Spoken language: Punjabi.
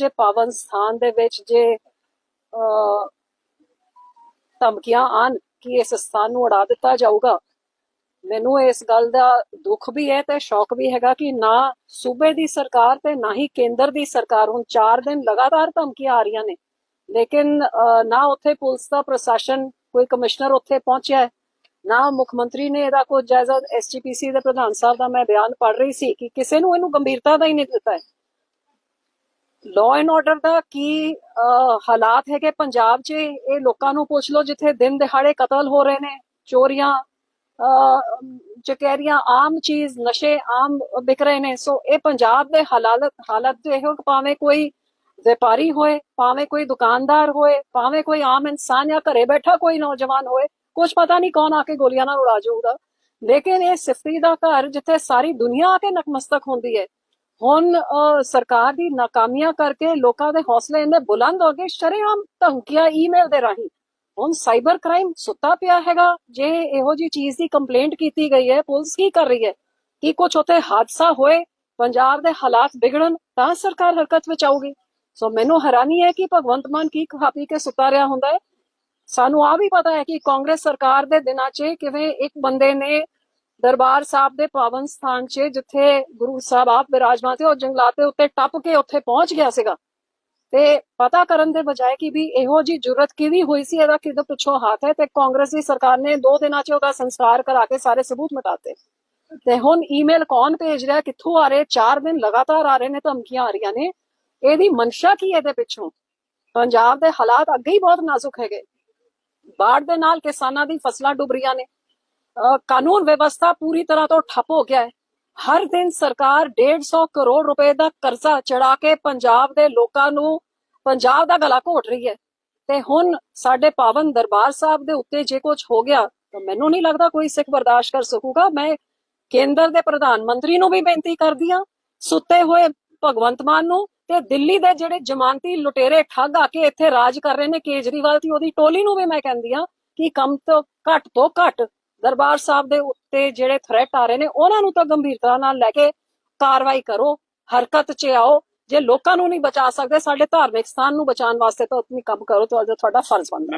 ਜੇ ਪਾਵਨ ਸਥਾਨ ਦੇ ਵਿੱਚ ਜੇ ਧਮਕੀਆਂ ਆਣ ਕਿ ਇਸ ਸਥਾਨ ਨੂੰ ਉਡਾ ਦਿੱਤਾ ਜਾਊਗਾ, ਮੈਨੂੰ ਇਸ ਗੱਲ ਦਾ ਦੁੱਖ ਵੀ ਹੈ ਤੇ ਸ਼ੌਕ ਵੀ ਹੈਗਾ ਕਿ ਨਾ ਸੂਬੇ ਦੀ ਸਰਕਾਰ ਤੇ ਨਾ ਹੀ ਕੇਂਦਰ ਦੀ ਸਰਕਾਰ, ਹੁਣ 4 ਦਿਨ ਲਗਾਤਾਰ ਧਮਕੀਆਂ ਆ ਰਹੀਆਂ ਨੇ, ਲੇਕਿਨ ਨਾ ਉੱਥੇ ਪੁਲਿਸ ਦਾ ਪ੍ਰਸ਼ਾਸਨ, ਕੋਈ ਕਮਿਸ਼ਨਰ ਉੱਥੇ ਪਹੁੰਚਿਆ ਨਾ ਮੁੱਖ ਮੰਤਰੀ ਨੇ ਇਹਦਾ ਕੋਈ ਜਾਇਜ਼ਾ ਐਸਜੀਪੀਸੀ ਦੇ ਪ੍ਰਧਾਨ ਸਾਹਿਬ ਦਾ ਮੈਂ ਬਿਆਨ ਪੜ੍ਹ ਰਹੀ ਸੀ ਕਿ ਕਿਸੇ ਨੂੰ ਇਹਨੂੰ ਗੰਭੀਰਤਾ ਦਾ ਹੀ ਨਹੀਂ ਦਿੱਤਾ ਹੈ। ਲਾਅ ਐਂਡ ਆਰਡਰ ਦਾ ਕੀ ਹਾਲਾਤ ਹੈਗੇ? ਪੰਜਾਬ 'ਚ ਇਹ ਲੋਕਾਂ ਨੂੰ ਪੁੱਛ ਲਓ ਜਿੱਥੇ ਦਿਨ ਦਿਹਾੜੇ ਕਤਲ ਹੋ ਰਹੇ ਨੇ ਚੋਰੀਆਂ ਅਹ, ਚਕੈਰੀਆਂ ਆਮ ਚੀਜ਼ ਨਸ਼ੇ ਆਮ ਵਿਕ ਰਹੇ ਨੇ। ਸੋ ਇਹ ਪੰਜਾਬ ਦੇ ਹਾਲਾਤ ਹਾਲਤ ਜੋ ਇਹੋ ਭਾਵੇਂ ਕੋਈ ਵਪਾਰੀ ਹੋਏ ਭਾਵੇਂ ਕੋਈ ਦੁਕਾਨਦਾਰ ਹੋਏ ਭਾਵੇਂ ਕੋਈ ਆਮ ਇਨਸਾਨ ਜਾਂ ਘਰੇ ਬੈਠਾ ਕੋਈ ਨੌਜਵਾਨ ਹੋਏ ਕੁਝ ਪਤਾ ਨਹੀਂ ਕੌਣ ਆ ਕੇ ਗੋਲੀਆਂ ਨਾਲ ਉਡਾ ਜਾਊਗਾ। ਲੇਕਿਨ ਇਹ ਸਿਫਤੀ ਦਾ ਘਰ ਜਿੱਥੇ ਸਾਰੀ ਦੁਨੀਆ ਆ ਕੇ ਨਕਮਸਤਕ ਹੁੰਦੀ ਹੈ ਹੁਣ ਸਰਕਾਰ ਦੀ ਨਾਕਾਮੀਆਂ ਕਰਕੇ ਲੋਕਾਂ ਦੇ ਹੌਸਲੇ ਇੰਨੇ ਬੁਲੰਦ ਹੋ ਗਏ, ਸ਼ਰੇਆਮ ਧਮਕੀਆਂ ਈਮੇਲ ਦੇ ਰਾਹੀਂ। ਹੁਣ ਸਾਈਬਰ ਕ੍ਰਾਈਮ ਸੁੱਤਾ ਪਿਆ ਹੈਗਾ, ਜੇ ਇਹੋ ਜੀ ਚੀਜ਼ ਦੀ ਕੰਪਲੇਂਟ ਕੀਤੀ ਗਈ ਹੈ, ਪੁਲਿਸ ਕੀ ਕਰ ਰਹੀ ਹੈ? ਕਿ ਕੁਝ ਉੱਥੇ ਹਾਦਸਾ ਹੋਏ, ਪੰਜਾਬ ਦੇ ਹਾਲਾਤ ਵਿਗੜਨ, ਤਾਂ ਸਰਕਾਰ ਹਰਕਤ ਵਿੱਚ ਆਊਗੀ। ਸੋ ਮੈਨੂੰ ਹੈਰਾਨੀ ਹੈ ਕਿ ਭਗਵੰਤ ਮਾਨ ਕੀ ਖਾ ਪੀ ਕੇ ਸੁੱਤਾ ਰਿਹਾ ਹੁੰਦਾ ਹੈ। ਸਾਨੂੰ ਆ ਵੀ ਪਤਾ ਹੈ ਕਿ ਕਾਂਗਰਸ ਸਰਕਾਰ ਦੇ ਦਿਨਾਂ 'ਚ ਕਿਵੇਂ ਇੱਕ ਬੰਦੇ ਨੇ ਦਰਬਾਰ ਸਾਹਿਬ ਦੇ ਪਾਵਨ ਸਥਾਨ 'ਚ, ਜਿੱਥੇ ਗੁਰੂ ਸਾਹਿਬ ਆਪ ਬਿਰਾਜਮਾਨ ਸੀ, ਉਹ ਜੰਗਲਾਤ ਦੇ ਉੱਤੇ ਟੱਪ ਕੇ ਉੱਥੇ ਪਹੁੰਚ ਗਿਆ ਸੀਗਾ। ਤੇ ਪਤਾ ਕਰਨ ਦੇ ਬਜਾਏ ਕਿ ਵੀ ਇਹੋ ਜੀ ਜੁਰਤ ਕਿਹਦੀ ਹੋਈ ਸੀ, ਇਹਦਾ ਕਿਹਦੇ ਪਿੱਛੋਂ ਹੱਥ ਹੈ, ਤੇ ਕਾਂਗਰਸ ਦੀ ਸਰਕਾਰ ਨੇ ਦੋ ਦਿਨਾਂ 'ਚ ਉਹਦਾ ਸੰਸਕਾਰ ਕਰਾ ਕੇ ਸਾਰੇ ਸਬੂਤ ਮਿਟਾਤੇ ਤੇ ਹੁਣ ਈਮੇਲ ਕੌਣ ਭੇਜ ਰਿਹਾ, ਕਿੱਥੋਂ ਆ ਰਹੇ 4 ਦਿਨ ਲਗਾਤਾਰ ਆ ਰਹੇ ਨੇ, ਧਮਕੀਆਂ ਆ ਰਹੀਆਂ ਨੇ। ਇਹਦੀ ਮਨਸ਼ਾ ਕੀ ਹੈ ਇਹਦੇ ਪਿੱਛੋਂ? ਪੰਜਾਬ ਦੇ ਹਾਲਾਤ ਅੱਗੇ ਹੀ ਬਹੁਤ ਨਾਜ਼ੁਕ ਹੈਗੇ। ਬਾੜ ਦੇ ਨਾਲ ਕਿਸਾਨਾਂ ਦੀ ਫਸਲਾਂ ਡੁੱਬ ਰਹੀਆਂ ਨੇ। ਕਾਨੂੰਨ ਵਿਵਸਥਾ ਪੂਰੀ ਤਰ੍ਹਾਂ ਤੋਂ ਠੱਪ ਹੋ ਗਿਆ ਹੈ। ਹਰ ਦਿਨ ਸਰਕਾਰ 150 ਕਰੋੜ ਰੁਪਏ ਦਾ ਕਰਜ਼ਾ ਚੜਾ ਕੇ ਪੰਜਾਬ ਦੇ ਲੋਕਾਂ ਨੂੰ ਪੰਜਾਬ ਦਾ ਗਲਾ ਘੋਟ ਰਹੀ ਹੈ। ਤੇ ਹੁਣ ਸਾਡੇ ਪਾਵਨ ਦਰਬਾਰ ਸਾਹਿਬ ਦੇ ਉੱਤੇ ਜੇ ਕੁਝ ਹੋ ਗਿਆ, ਤਾਂ ਮੈਨੂੰ ਨਹੀਂ ਲੱਗਦਾ ਕੋਈ ਸਿੱਖ ਬਰਦਾਸ਼ਤ ਕਰ ਸਕੂਗਾ। ਮੈਂ ਕੇਂਦਰ ਦੇ ਪ੍ਰਧਾਨ ਮੰਤਰੀ ਨੂੰ ਵੀ ਬੇਨਤੀ ਕਰਦੀ ਹਾਂ, ਸੁੱਤੇ ਹੋਏ ਭਗਵੰਤ ਮਾਨ ਨੂੰ ਤੇ ਦਿੱਲੀ ਦੇ ਜਿਹੜੇ ਜਮਾਨਤੀ ਲੁਟੇਰੇ ਠੱਗ ਆ ਕੇ ਇੱਥੇ ਰਾਜ ਕਰ ਰਹੇ ਨੇ ਕੇਜਰੀਵਾਲ ਦੀ, ਉਹਦੀ ਟੋਲੀ ਨੂੰ ਵੀ ਮੈਂ ਕਹਿੰਦੀ ਹਾਂ ਕਿ ਕੰਮ ਤੋਂ ਘੱਟ ਤੋਂ ਘੱਟ ਦਰਬਾਰ ਸਾਹਿਬ ਦੇ ਉੱਤੇ ਜਿਹੜੇ ਥ੍ਰੈਟ ਆ ਰਹੇ ਨੇ, ਉਹਨਾਂ ਨੂੰ ਤਾਂ ਗੰਭੀਰਤਾ ਨਾਲ ਲੈ ਕੇ ਕਾਰਵਾਈ ਕਰੋ, ਹਰਕਤ 'ਚ ਆਓ। ਜੇ ਲੋਕਾਂ ਨੂੰ ਨਹੀਂ ਬਚਾ ਸਕਦੇ, ਸਾਡੇ ਧਾਰਮਿਕ ਸਥਾਨ ਨੂੰ ਬਚਾਉਣ ਵਾਸਤੇ ਤਾਂ ਆਪਣੀ ਕੰਮ ਕਰੋ ਤੁਹਾਡਾ ਤੁਹਾਡਾ ਫਰਜ਼ ਬਣਦਾ।